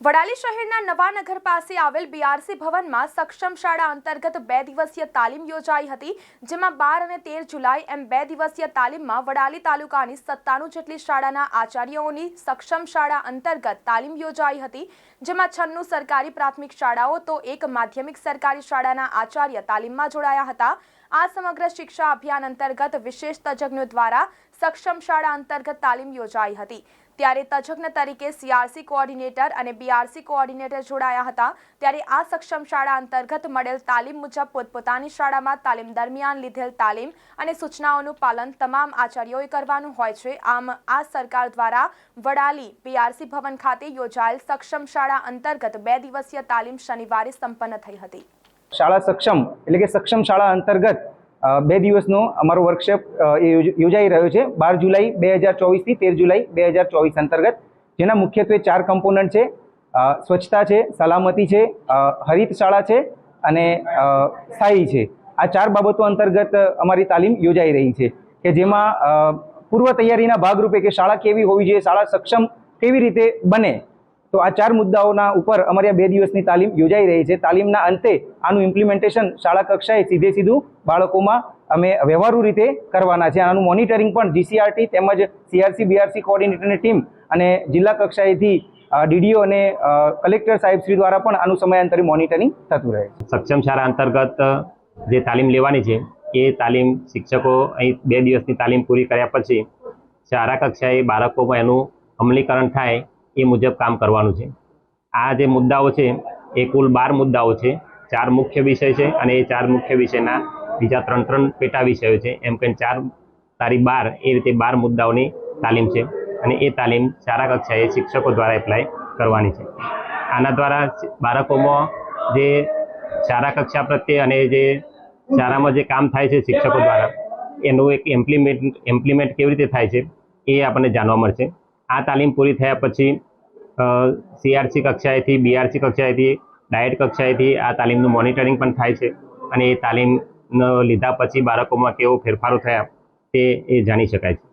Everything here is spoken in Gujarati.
વડાલી શહેરના નવાનગર પાસે આવેલ બીઆરસી ભવનમાં સક્ષમ શાળા અંતર્ગત બે દિવસીય તાલીમ યોજાઈ હતી, જેમાં બાર અને તેર જુલાઈ એમ બે દિવસીય તાલીમમાં વડાલી તાલુકાની સત્તાણું જેટલી શાળાના આચાર્યોની સક્ષમ શાળા અંતર્ગત તાલીમ યોજાઈ હતી, જેમાં છન્નું સરકારી પ્રાથમિક શાળાઓ તો એક માધ્યમિક સરકારી શાળાના આચાર્ય તાલીમમાં જોડાયા હતા. આ સમગ્ર શિક્ષા અભિયાન અંતર્ગત વિશેષ તજજ્ઞો દ્વારા સક્ષમ શાળા અંતર્ગત તાલીમ યોજાઈ હતી. ત્યારે તજજ્ઞ તરીકે સીઆરસી કોઓર્ડિનેટર અને બીઆરસી કોઓર્ડિનેટર જોડાયા હતા. ત્યારે આ સક્ષમ શાળા અંતર્ગત મળેલ તાલીમ મુજબ પોતપોતાની શાળામાં તાલીમ દરમિયાન લીધેલ તાલીમ અને સૂચનાઓનું પાલન તમામ આચાર્યોએ કરવાનું હોય છે. આમ આ સરકાર દ્વારા વડાલી બીઆરસી ભવન ખાતે યોજાયેલ સક્ષમ શાળા અંતર્ગત બે દિવસીય તાલીમ શનિવારે સંપન્ન થઈ હતી. શાળા સક્ષમ, એટલે કે સક્ષમ શાળા અંતર્ગત બે દિવસનો અમારો વર્કશોપ યોજાઈ રહ્યો છે. બાર જુલાઈ બે હજાર ચોવીસથી તેર જુલાઈ બે હજાર ચોવીસ અંતર્ગત. જેના મુખ્યત્વે ચાર કમ્પોનન્ટ છે. સ્વચ્છતા છે, સલામતી છે હરિત શાળા છે અને સ્થાયી છે. આ ચાર બાબતો અંતર્ગત અમારી તાલીમ યોજાઈ રહી છે કે જેમાં પૂર્વ તૈયારીના ભાગરૂપે કે શાળા કેવી હોવી જોઈએ, શાળા સક્ષમ કેવી રીતે બને તો આ ચાર મુદ્દાઓના ઉપર અમારી આ બે દિવસની તાલીમ યોજાઈ રહી છે. તાલીમના અંતે આનું ઇમ્પ્લિમેન્ટેશન શાળા કક્ષાએ સીધે સીધું બાળકોમાં અમે વ્યવહારુ રીતે કરવાના છે. આનું મોનિટરિંગ પણ જીસીઆરટી તેમજ સીઆરસી બીઆરસી કોઓર્ડિનેટરની ટીમ અને જિલ્લા કક્ષાએથી ડીડીઓ અને કલેક્ટર સાહેબશ્રી દ્વારા પણ આનું સમયાંતરે મોનિટરિંગ થતું રહે છે. સક્ષમ શાળા અંતર્ગત જે તાલીમ લેવાની છે, એ તાલીમ શિક્ષકો અહીં બે દિવસની તાલીમ પૂરી કર્યા પછી શાળા કક્ષાએ બાળકોમાં એનું અમલીકરણ થાય એ મુજબ કામ કરવાનું છે. આ જે મુદ્દાઓ છે, એ કુલ બાર મુદ્દાઓ છે. ચાર મુખ્ય વિષય છે અને એ ચાર મુખ્ય વિષયના બીજા ત્રણ ત્રણ પેટા વિષયો છે. એમ કહીને ચાર તારી બાર એ રીતે બાર મુદ્દાઓની તાલીમ છે અને એ તાલીમ સારા કક્ષાએ શિક્ષકો દ્વારા એપ્લાય કરવાની છે. આના દ્વારા બાળકોમાં જે સારા કક્ષા પ્રત્યે અને જે શાળામાં જે કામ થાય છે શિક્ષકો દ્વારા, એનું એક એમ્પ્લિમેન્ટ એમ્પ્લિમેન્ટ કેવી રીતે થાય છે એ આપણને જાણવા મળશે. આ તાલીમ પૂરી થયા પછી સીઆરસી કક્ષાએથી બીઆરસી કક્ષાએથી, ડાયટ કક્ષાએથી આ તાલીમનું મોનિટરિંગ પણ થાય છે અને એ તાલીમ લીધા પછી બાળકોમાં કેવો ફેરફારો થયા તે એ જાણી શકાય છે.